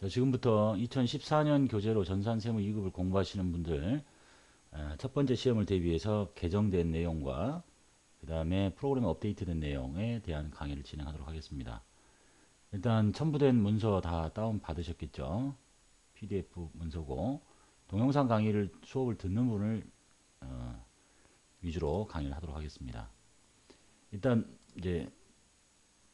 자, 지금부터 2014년 교재로 전산세무 2급을 공부하시는 분들 아, 첫 번째 시험을 대비해서 개정된 내용과 그 다음에 프로그램 업데이트된 내용에 대한 강의를 진행하도록 하겠습니다. 일단 첨부된 문서 다 다운 받으셨겠죠? PDF 문서고 동영상 강의를 수업을 듣는 분을 어, 위주로 강의를 하도록 하겠습니다. 일단 이제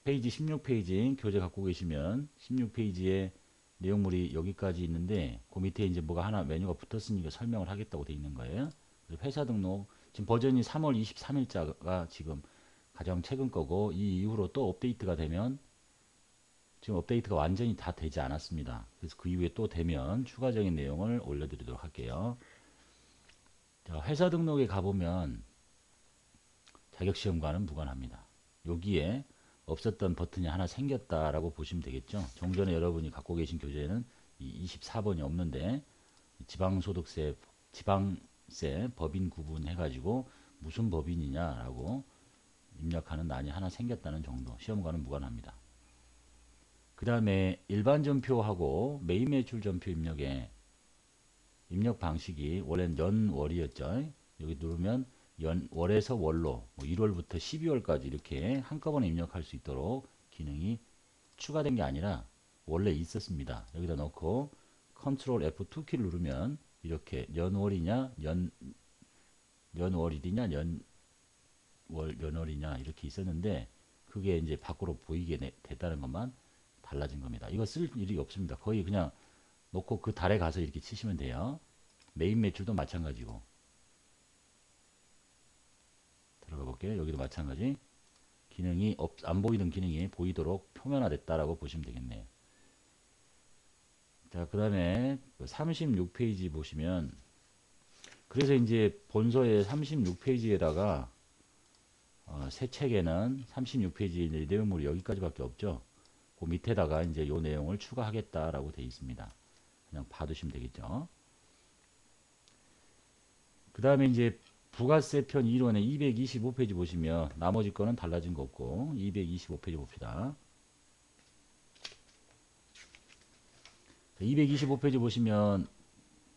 페이지 16페이지 교재 갖고 계시면 16페이지에 내용물이 여기까지 있는데 그 밑에 이제 뭐가 하나 메뉴가 붙었으니까 설명을 하겠다고 돼 있는 거예요. 회사 등록 지금 버전이 3월 23일자가 지금 가장 최근 거고 이 이후로 또 업데이트가 되면 지금 업데이트가 완전히 다 되지 않았습니다. 그래서 그 이후에 또 되면 추가적인 내용을 올려드리도록 할게요. 자, 회사 등록에 가보면 자격시험과는 무관합니다. 여기에 없었던 버튼이 하나 생겼다라고 보시면 되겠죠. 정전에 여러분이 갖고 계신 교재에는 이 24번이 없는데 지방소득세, 지방세 법인 구분 해가지고 무슨 법인이냐라고 입력하는 난이 하나 생겼다는 정도. 시험과는 무관합니다. 그 다음에 일반 전표하고 메인 매출 전표 입력에 입력 방식이 원래는 연월이었죠. 여기 누르면 연, 월에서 월로 뭐 1월부터 12월까지 이렇게 한꺼번에 입력할 수 있도록 기능이 추가된 게 아니라 원래 있었습니다. 여기다 넣고 컨트롤 F2 키를 누르면 이렇게 연월이냐 연 연월일이냐 연월 연월이냐 이렇게 있었는데 그게 이제 밖으로 보이게 됐다는 것만 달라진 겁니다. 이거 쓸 일이 없습니다. 거의 그냥 놓고 그 달에 가서 이렇게 치시면 돼요. 메인 매출도 마찬가지고 들어가 볼게요. 여기도 마찬가지. 기능이 없, 안 보이던 기능이 보이도록 표면화됐다라고 보시면 되겠네요. 자, 그 다음에 36페이지 보시면 그래서 이제 본서의 36페이지에다가 어, 새 책에는 36페이지 내용물이 여기까지밖에 없죠. 그 밑에다가 이제 요 내용을 추가하겠다라고 되어 있습니다. 그냥 봐두시면 되겠죠. 그 다음에 이제 부가세 편 1원에 225페이지 보시면 나머지 거는 달라진 거 없고 225페이지 봅시다. 225페이지 보시면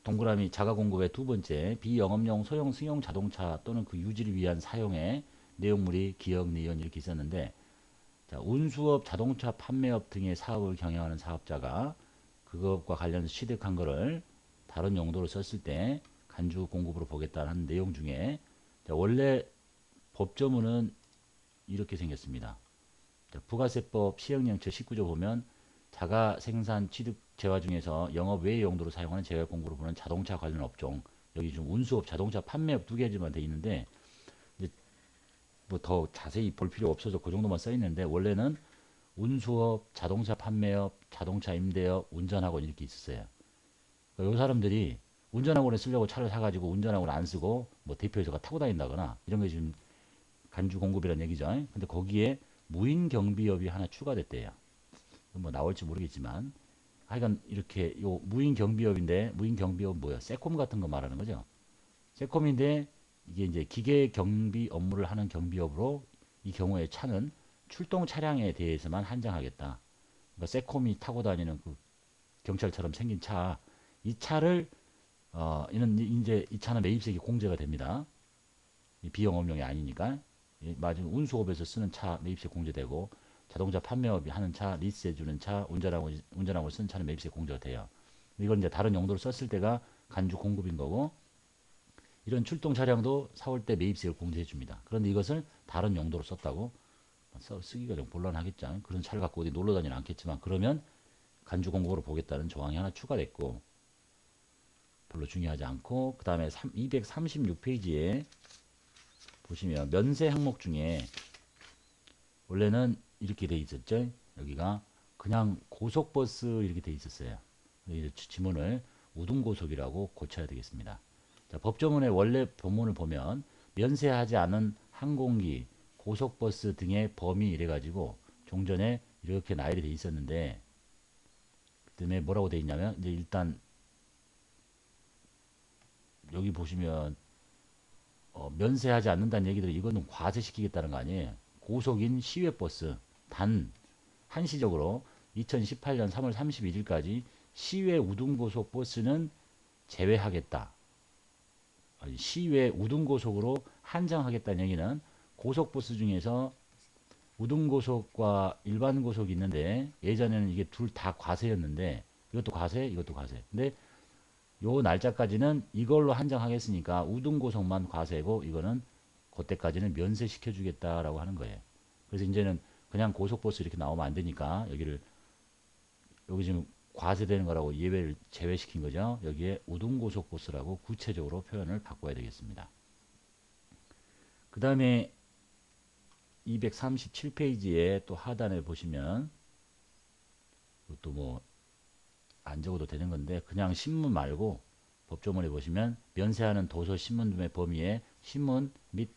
동그라미 자가 공급의 두 번째 비영업용 소형 승용 자동차 또는 그 유지를 위한 사용의 내용물이 기억, 니은 이렇게 있었는데 자, 운수업, 자동차 판매업 등의 사업을 경영하는 사업자가 그것과 관련해서 취득한 거를 다른 용도로 썼을 때 간주 공급으로 보겠다는 내용 중에 원래 법조문은 이렇게 생겼습니다. 부가세법 시행령처 19조 보면 자가 생산 취득 재화 중에서 영업 외의 용도로 사용하는 재화 공급으로 보는 자동차 관련 업종 여기 좀 운수업, 자동차 판매업 두 개지만 돼 있는데 뭐 더 자세히 볼 필요 없어서 그 정도만 써 있는데 원래는 운수업, 자동차 판매업, 자동차 임대업, 운전학원 이렇게 있었어요. 그러니까 이 사람들이 운전학원에 쓰려고 차를 사가지고 운전학원 안 쓰고 뭐 대표이사가 타고 다닌다거나 이런 게 지금 간주 공급이라는 얘기죠. 근데 거기에 무인 경비업이 하나 추가됐대요. 뭐 나올지 모르겠지만 하여간 이렇게 요 무인 경비업인데 무인 경비업 뭐야? 세콤 같은 거 말하는 거죠. 세콤인데 이게 이제 기계 경비 업무를 하는 경비업으로 이 경우에 차는 출동 차량에 대해서만 한정하겠다. 그러니까 세콤이 타고 다니는 그 경찰처럼 생긴 차, 이 차를 어, 이는 이제 이 차는 매입세기 공제가 됩니다. 비영업용이 아니니까. 맞으면 운수업에서 쓰는 차 매입세 공제되고 자동차 판매업이 하는 차, 리스해주는 차, 운전하고 운전하고 쓰는 차는 매입세 공제가 돼요. 이건 이제 다른 용도로 썼을 때가 간주 공급인 거고 이런 출동 차량도 4월 때 매입세를 공제해 줍니다. 그런데 이것을 다른 용도로 썼다고 쓰기가 좀 곤란하겠죠. 그런 차를 갖고 어디 놀러 다니는 않겠지만 그러면 간주 공급으로 보겠다는 조항이 하나 추가됐고 별로 중요하지 않고 그 다음에 236페이지에 보시면 면세 항목 중에 원래는 이렇게 돼 있었죠. 여기가 그냥 고속버스 이렇게 돼 있었어요. 이제 지문을 우등고속이라고 고쳐야 되겠습니다. 자, 법조문의 원래 본문을 보면 면세하지 않은 항공기, 고속버스 등의 범위 이래가지고 종전에 이렇게 나열이 돼 있었는데 그 다음에 뭐라고 돼 있냐면 이제 일단 여기 보시면 어, 면세하지 않는다는 얘기들은 이거는 과세시키겠다는 거 아니에요. 고속인 시외버스 단 한시적으로 2018년 3월 31일까지 시외 우등고속 버스는 제외하겠다. 시외 우등고속으로 한정하겠다는 얘기는 고속버스 중에서 우등고속과 일반 고속이 있는데 예전에는 이게 둘 다 과세였는데 이것도 과세 이것도 과세 근데 요 날짜까지는 이걸로 한정하겠으니까 우등고속만 과세고 이거는 그때까지는 면세시켜 주겠다라고 하는 거예요. 그래서 이제는 그냥 고속버스 이렇게 나오면 안 되니까 여기를 여기 지금 과세되는 거라고 예외를 제외시킨 거죠. 여기에 우등고속버스라고 구체적으로 표현을 바꿔야 되겠습니다. 그 다음에 237페이지에 또 하단에 보시면 이것도 뭐 안 적어도 되는 건데 그냥 신문 말고 법조문에 보시면 면세하는 도서 신문의 범위에 신문 및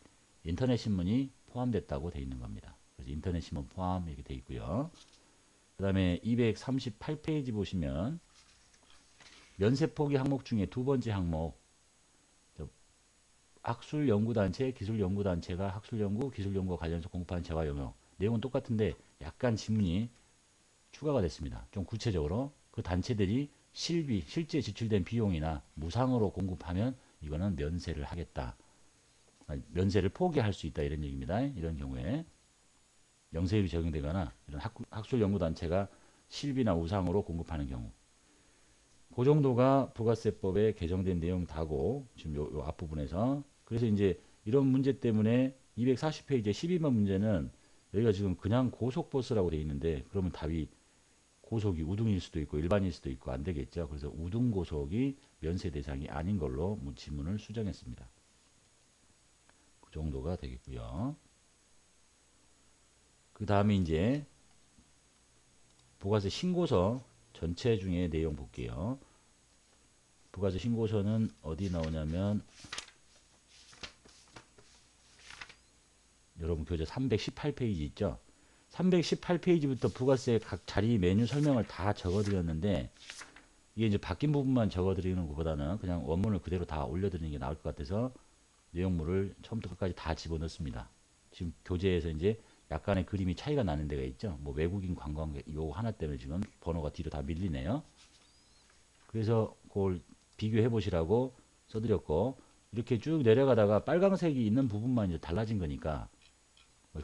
인터넷 신문이 포함됐다고 되어 있는 겁니다. 그래서 인터넷 신문 포함 이렇게 되어 있고요. 그 다음에 238페이지 보시면 면세 포기 항목 중에 두 번째 항목 학술연구단체, 기술연구단체가 학술연구, 기술연구와 관련해서 공급하는 재화 영역. 내용은 똑같은데 약간 지문이 추가가 됐습니다. 좀 구체적으로 그 단체들이 실비, 실제 지출된 비용이나 무상으로 공급하면 이거는 면세를 하겠다. 아니, 면세를 포기할 수 있다 이런 얘기입니다. 이런 경우에 영세율이 적용되거나 이런 학, 학술연구단체가 실비나 우상으로 공급하는 경우 그 정도가 부가세법에 개정된 내용 다고 지금 요, 요 앞부분에서 그래서 이제 이런 문제 때문에 240페이지의 12번 문제는 여기가 지금 그냥 고속버스라고 되어 있는데 그러면 답이 고속이 우등일 수도 있고 일반일 수도 있고 안 되겠죠. 그래서 우등 고속이 면세 대상이 아닌 걸로 뭐 지문을 수정했습니다. 그 정도가 되겠고요. 그 다음에 이제 부가세 신고서 전체 중에 내용 볼게요. 부가세 신고서는 어디 나오냐면 여러분 교재 318페이지 있죠? 318페이지부터 부가세 각 자리 메뉴 설명을 다 적어드렸는데 이게 이제 바뀐 부분만 적어드리는 것보다는 그냥 원문을 그대로 다 올려드리는 게 나을 것 같아서 내용물을 처음부터 끝까지 다 집어넣습니다. 지금 교재에서 이제 약간의 그림이 차이가 나는 데가 있죠. 뭐 외국인 관광객 요 하나 때문에 지금 번호가 뒤로 다 밀리네요. 그래서 그걸 비교해 보시라고 써드렸고 이렇게 쭉 내려가다가 빨강색이 있는 부분만 이제 달라진 거니까 뭐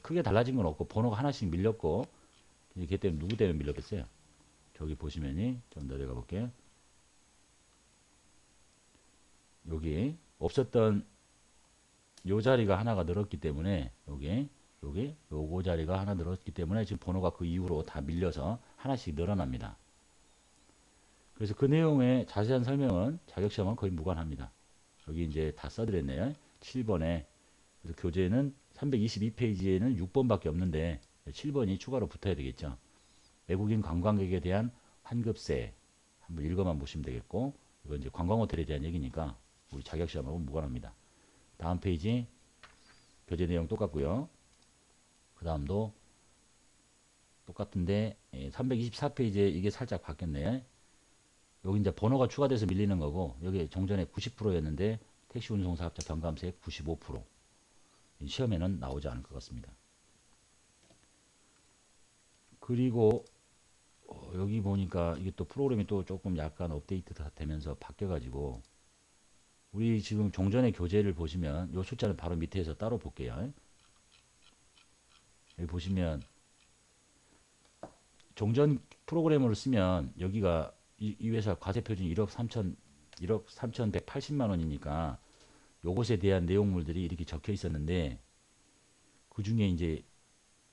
크게 달라진 건 없고 번호가 하나씩 밀렸고 이게 때문에 누구 때문에 밀렸겠어요? 저기 보시면이 좀 내려가 볼게요. 여기 없었던 요 자리가 하나가 늘었기 때문에 여기 여기 요거 자리가 하나 늘었기 때문에 지금 번호가 그 이후로 다 밀려서 하나씩 늘어납니다. 그래서 그 내용의 자세한 설명은 자격시험은 거의 무관합니다. 여기 이제 다 써드렸네요. 7번에 그래서 교재는 322페이지에는 6번밖에 없는데 7번이 추가로 붙어야 되겠죠. 외국인 관광객에 대한 환급세 한번 읽어만 보시면 되겠고 이건 이제 관광호텔에 대한 얘기니까 우리 자격시험하고 무관합니다. 다음 페이지 교재 내용 똑같고요. 그 다음도 똑같은데 324페이지에 예, 이게 살짝 바뀌었네. 여기 이제 번호가 추가돼서 밀리는 거고 여기 종전에 90%였는데 택시 운송사업자 경감세 95% 시험에는 나오지 않을 것 같습니다. 그리고 어, 여기 보니까 이게 또 프로그램이 또 조금 약간 업데이트 되면서 바뀌어가지고 우리 지금 종전의 교재를 보시면 이 숫자는 바로 밑에서 따로 볼게요. 여기 보시면 종전 프로그램을 쓰면 여기가 이, 이 회사 과세표준 1억 3천 1억 3,180만 원이니까 요것에 대한 내용물들이 이렇게 적혀 있었는데 그 중에 이제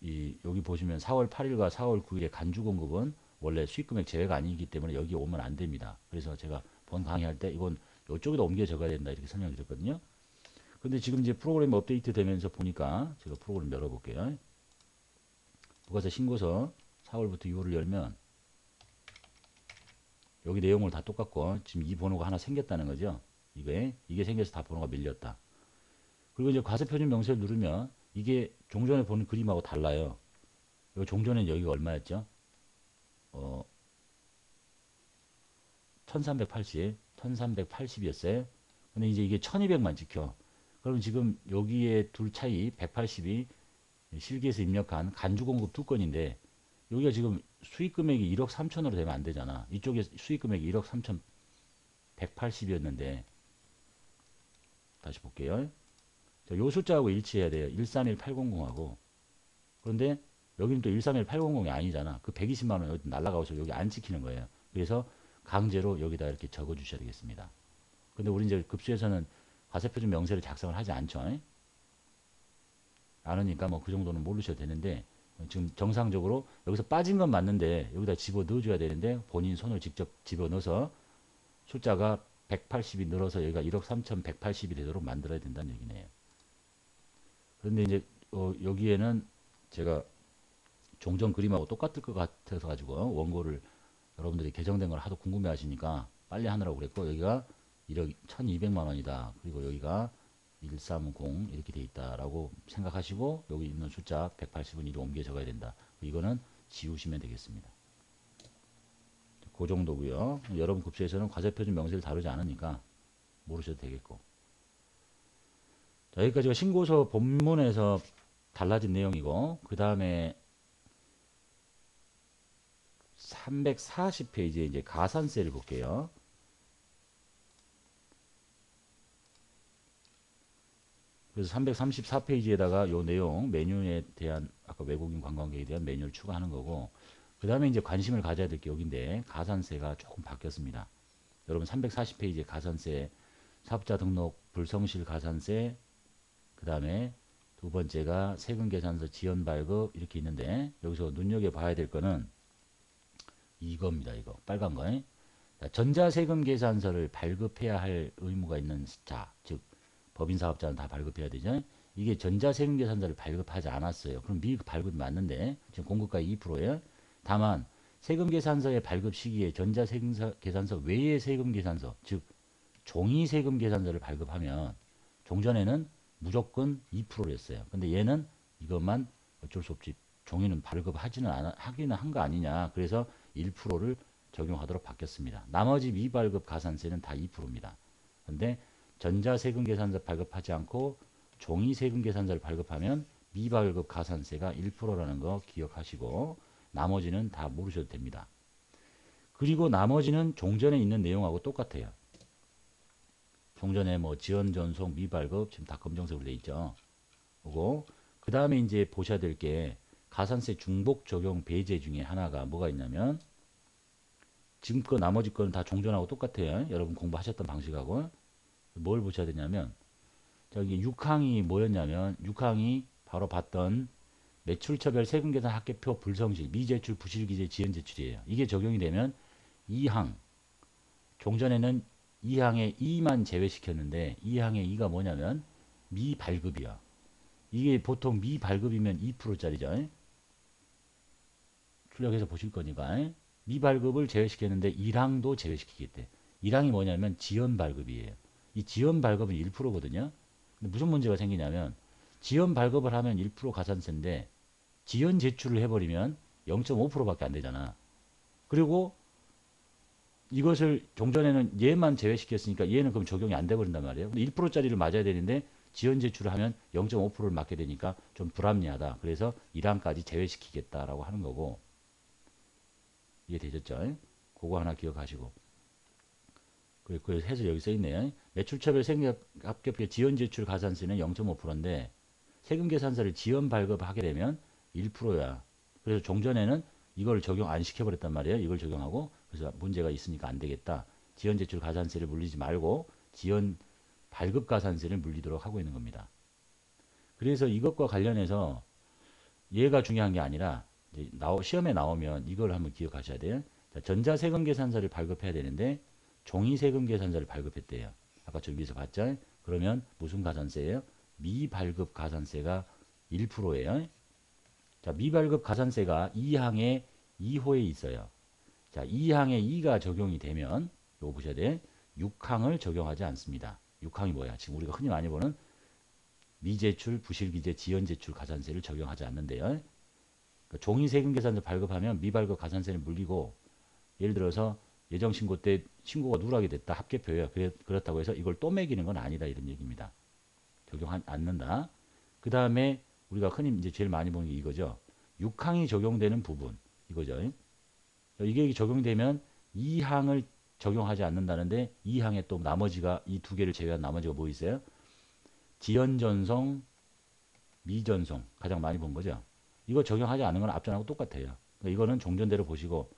이 여기 보시면 4월 8일과 4월 9일의 간주 공급은 원래 수익금액 제외가 아니기 때문에 여기 오면 안 됩니다. 그래서 제가 본 강의할 때 이건 이쪽에다 옮겨 적어야 된다 이렇게 설명을 드렸거든요. 근데 지금 이제 프로그램 업데이트 되면서 보니까 제가 프로그램 열어볼게요. 부가세 신고서 4월부터 6월을 열면 여기 내용을 다 똑같고 지금 이 번호가 하나 생겼다는 거죠. 이게 이게 생겨서 다 번호가 밀렸다. 그리고 이제 과세표준 명세를 누르면 이게 종전에 보는 그림하고 달라요. 이 종전에는 여기가 얼마였죠? 어, 1380, 1380이었어요. 근데 이제 이게 1200만 찍혀. 그럼 지금 여기에 둘 차이 180이 실기에서 입력한 간주 공급 두 건인데 여기가 지금 수익 금액이 1억 3천으로 되면 안 되잖아. 이쪽에 수익 금액이 1억 3천 180이었는데 다시 볼게요. 자, 요 숫자하고 일치해야 돼요. 131800하고 그런데 여기는 또 131800이 아니잖아. 그 120만 원 여기 날라가서 여기 안 찍히는 거예요. 그래서 강제로 여기다 이렇게 적어 주셔야 되겠습니다. 근데 우리 이제 급수에서는 과세표준 명세를 작성을 하지 않죠. 않으니까 뭐 그 정도는 모르셔도 되는데 지금 정상적으로 여기서 빠진 건 맞는데 여기다 집어 넣어줘야 되는데 본인 손을 직접 집어 넣어서 숫자가 180이 늘어서 여기가 1억 3,180이 되도록 만들어야 된다는 얘기네요. 그런데 이제 어 여기에는 제가 종전 그림하고 똑같을 것 같아서 가지고 원고를 여러분들이 개정된 걸 하도 궁금해 하시니까 빨리 하느라고 그랬고 여기가 1억 1200만 원이다. 그리고 여기가 130 이렇게 돼 있다라고 생각하시고 여기 있는 숫자 180은 이리 옮겨 적어야 된다. 이거는 지우시면 되겠습니다. 그 정도고요. 여러분 급수에서는 과세표준 명세를 다루지 않으니까 모르셔도 되겠고. 자, 여기까지가 신고서 본문에서 달라진 내용이고 그 다음에 340페이지에 이제 가산세를 볼게요. 그래서 334페이지에다가 요 내용 메뉴에 대한 아까 외국인 관광객에 대한 메뉴를 추가하는 거고 그 다음에 이제 관심을 가져야 될 게 여기인데 가산세가 조금 바뀌었습니다. 여러분 340페이지에 가산세 사업자 등록 불성실 가산세 그 다음에 두 번째가 세금 계산서 지연 발급 이렇게 있는데 여기서 눈여겨봐야 될 거는 이겁니다. 이거 빨간 거. 전자세금 계산서를 발급해야 할 의무가 있는 자, 즉 법인 사업자는 다 발급해야 되죠. 이게 전자세금 계산서를 발급하지 않았어요. 그럼 미흡 발급이 맞는데 지금 공급가 2%예요. 다만 세금 계산서의 발급 시기에 전자세금 계산서 외의 세금 계산서, 즉 종이 세금 계산서를 발급하면 종전에는 무조건 2%였어요. 근데 얘는 이것만 어쩔 수 없지. 종이는 발급하지는 않아, 하기는 한 거 아니냐. 그래서 1%를 적용하도록 바뀌었습니다. 나머지 미발급 가산세는 다 2%입니다. 근데 전자세금 계산서 발급하지 않고 종이세금 계산서를 발급하면 미발급 가산세가 1%라는 거 기억하시고 나머지는 다 모르셔도 됩니다. 그리고 나머지는 종전에 있는 내용하고 똑같아요. 종전에 뭐 지원 전송 미발급 지금 다 검정색으로 돼 있죠. 그리고 그 다음에 이제 보셔야 될 게 가산세 중복 적용 배제 중에 하나가 뭐가 있냐면 지금 거 나머지 거는 다 종전하고 똑같아요. 여러분 공부하셨던 방식하고 뭘 보셔야 되냐면 저기 6항이 뭐였냐면 6항이 바로 봤던 매출처별 세금계산 합계표 불성실 미제출 부실기재 지연제출이에요. 이게 적용이 되면 2항 종전에는 2항에 2만 제외시켰는데 2항에 2가 뭐냐면 미발급이야. 이게 보통 미발급이면 2%짜리죠. 출력해서 보실 거니까 미발급을 제외시켰는데 1항도 제외시키겠대. 1항이 뭐냐면 지연 발급이에요. 이 지연 발급은 1%거든요. 근데 무슨 문제가 생기냐면 지연 발급을 하면 1% 가산세인데 지연 제출을 해버리면 0.5%밖에 안 되잖아. 그리고 이것을 종전에는 얘만 제외시켰으니까 얘는 그럼 적용이 안 돼버린단 말이에요. 근데 1%짜리를 맞아야 되는데 지연 제출을 하면 0.5%를 맞게 되니까 좀 불합리하다. 그래서 1항까지 제외시키겠다라고 하는 거고 이해되셨죠? 그거 하나 기억하시고 그, 그 해서 여기 써있네요. 매출처별 세금합격표 지연 제출 가산세는 0.5%인데 세금 계산서를 지연 발급하게 되면 1%야. 그래서 종전에는 이걸 적용 안 시켜버렸단 말이에요. 이걸 적용하고 그래서 문제가 있으니까 안 되겠다. 지연 제출 가산세를 물리지 말고 지연 발급 가산세를 물리도록 하고 있는 겁니다. 그래서 이것과 관련해서 얘가 중요한 게 아니라 나오, 시험에 나오면 이걸 한번 기억하셔야 돼요. 자, 전자세금 계산서를 발급해야 되는데 종이세금 계산서를 발급했대요. 아까 저기서 봤죠? 그러면 무슨 가산세예요? 미발급 가산세가 1%예요. 자, 미발급 가산세가 2항에 2호에 있어요. 자, 2항에 2가 적용이 되면 요거 보셔야 돼. 6항을 적용하지 않습니다. 6항이 뭐야? 지금 우리가 흔히 많이 보는 미제출, 부실기재, 지연제출 가산세를 적용하지 않는데요. 그러니까 종이 세금 계산서 발급하면 미발급 가산세를 물리고 예를 들어서 예정신고 때 신고가 누락이 됐다 합계표예요. 그래, 그렇다고 해서 이걸 또 매기는 건 아니다 이런 얘기입니다. 적용 않는다. 그 다음에 우리가 흔히 이제 제일 많이 보는 게 이거죠. 6항이 적용되는 부분 이거죠. 이게 적용되면 이 항을 적용하지 않는다는데 이 항에 또 나머지가 이 두 개를 제외한 나머지가 뭐 있어요? 지연전송, 미전송 가장 많이 본 거죠. 이거 적용하지 않은 건 앞전하고 똑같아요. 그러니까 이거는 종전대로 보시고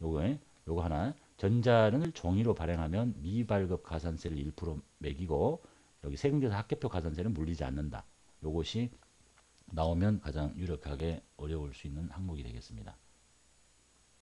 요거 요거 하나 전자를 종이로 발행하면 미발급 가산세를 1% 매기고 여기 세금조사 합계표 가산세는 물리지 않는다. 요것이 나오면 가장 유력하게 어려울 수 있는 항목이 되겠습니다.